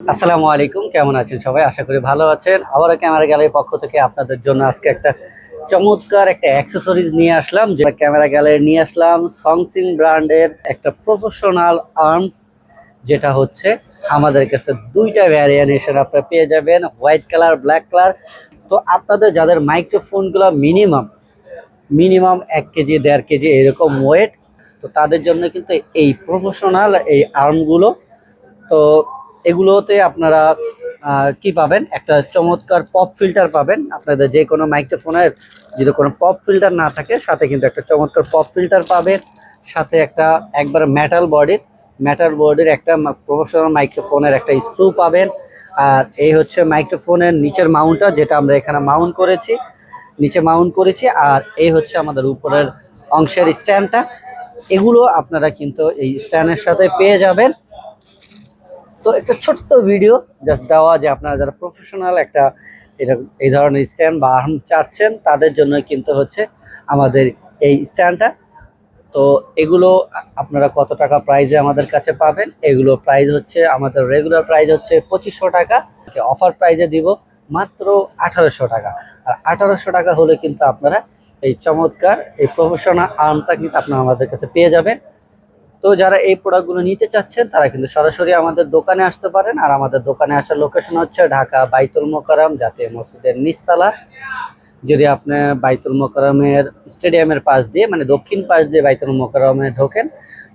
আসসালামু আলাইকুম, কেমন আছেন সবাই? আশা করি ভালো আছেন। আবারও ক্যামেরা গ্যালারির পক্ষ থেকে আপনাদের জন্য আজকে একটা চমৎকার একটা অ্যাক্সেসরিজ নিয়ে আসলাম, যেটা ক্যামেরা গ্যালারি নিয়ে আসলাম। সংসিং ব্র্যান্ডের একটা প্রফেশনাল আর্মস যেটা হচ্ছে আমাদের কাছে দুইটা ভ্যারিয়েশন আপনারা পেয়ে যাবেন হোয়াইট কালার ব্ল্যাক কালার তো আপনাদের যাদের মাইক্রোফোনগুলো মিনিমাম মিনিমাম এক কেজি, দেড় কেজি এরকম ওয়েট তো তাদের জন্য কিন্তু এই প্রফেশনাল এই আর্মগুলো তো এগুলোতে আপনারা কি পাবেন? একটা চমৎকার পপ ফিল্টার পাবেন। আপনাদের যে কোনো মাইক্রোফোনের যদি কোনো পপ ফিল্টার না থাকে, সাথে কিন্তু একটা চমৎকার পপ ফিল্টার পাবেন। সাথে একটা একবার মেটাল বডির মেটাল বডির একটা প্রফেশনাল মাইক্রোফোনের একটা স্ক্রু পাবেন। আর এই হচ্ছে মাইক্রোফোনের নিচের মাউন্টটা যেটা আমরা এখানে মাউন্ট করেছি। নিচে মাউন্ট করেছি, আর এই হচ্ছে আমাদের উপরের অংশের স্ট্যান্ডটা এগুলো আপনারা কিন্তু এই স্ট্যান্ডের সাথে পেয়ে যাবেন। তো একটা ছোট্ট ভিডিও জাস্ট দেওয়া যে আপনারা যারা প্রফেশনাল একটা এই ধরনের স্ট্যান্ড বা আর্ম চাচ্ছেন, তাদের জন্য কিন্তু হচ্ছে আমাদের এই স্ট্যান্ডটা তো এগুলো আপনারা কত টাকা প্রাইজে আমাদের কাছে পাবেন? এগুলো প্রাইস হচ্ছে, আমাদের রেগুলার প্রাইস হচ্ছে পঁচিশশো টাকা। অফার প্রাইজে দিব মাত্র আঠারোশো টাকা। আর আঠারোশো টাকা হলে কিন্তু আপনারা এই চমৎকার, এই প্রফেশনাল আর্মটা কিন্তু আপনারা আমাদের কাছে পেয়ে যাবেন। তো যারা এই প্রোডাক্টগুলো নিতে চাচ্ছেন, তারা কিন্তু সরাসরি আমাদের দোকানে আসতে পারেন। আর আমাদের দোকানে আসার লোকেশন হচ্ছে ঢাকা বাইতুল মোকারম জাতীয় মসজিদের নিচতলা। যদি আপনি বাইতুল মোকারমের স্টেডিয়ামের পাশ দিয়ে মানে দক্ষিণ পাশ দিয়ে বাইতুল মোকারমে ঢোকেন,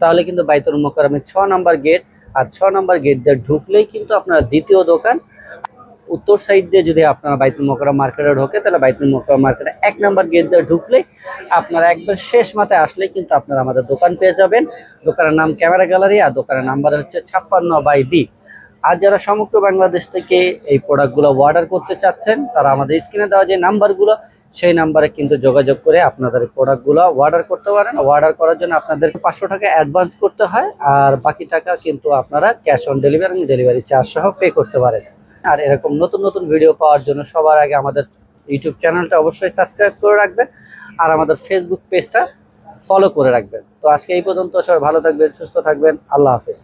তাহলে কিন্তু বাইতুল মোকারমের ছ নম্বর গেট আর ছ নম্বর গেট দিয়ে ঢুকলেই কিন্তু আপনার দ্বিতীয় দোকান উত্তর সাইড দিয়ে যদি আপনারা বাইতুল মোকারম মার্কেটে ঢোকে, তাহলে বাইতুল মোকারম মার্কেটে এক নম্বর গেট দিয়ে ঢুকলেই আপনারা একবার শেষ মাথায় আসলে কিন্তু আপনারা আমাদের দোকান পেয়ে যাবেন। দোকানের নাম ক্যামেরা গ্যালারি আর দোকানের নাম্বার হচ্ছে ছাপ্পান্ন বাই বি আর যারা সমগ্র বাংলাদেশ থেকে এই প্রোডাক্টগুলো অর্ডার করতে চাচ্ছেন, তারা আমাদের স্ক্রিনে দেওয়া যে নাম্বারগুলো সেই নাম্বারে কিন্তু যোগাযোগ করে আপনাদের প্রোডাক্টগুলো অর্ডার করতে পারেন। অর্ডার করার জন্য আপনাদের পাঁচশো টাকা অ্যাডভান্স করতে হয়, আর বাকি টাকা কিন্তু আপনারা cash on delivery delivery charge সহ পে করতে পারেন। আর এরকম নতুন নতুন ভিডিও পাওয়ার জন্য সবার আগে আমাদের ইউটিউব চ্যানেলটা অবশ্যই সাবস্ক্রাইব করে রাখবেন আর আমাদের ফেসবুক পেজটা ফলো করে রাখবেন। তো আজকে এই পর্যন্ত সবাই ভালো থাকবেন, সুস্থ থাকবেন, আল্লাহ হাফেজ।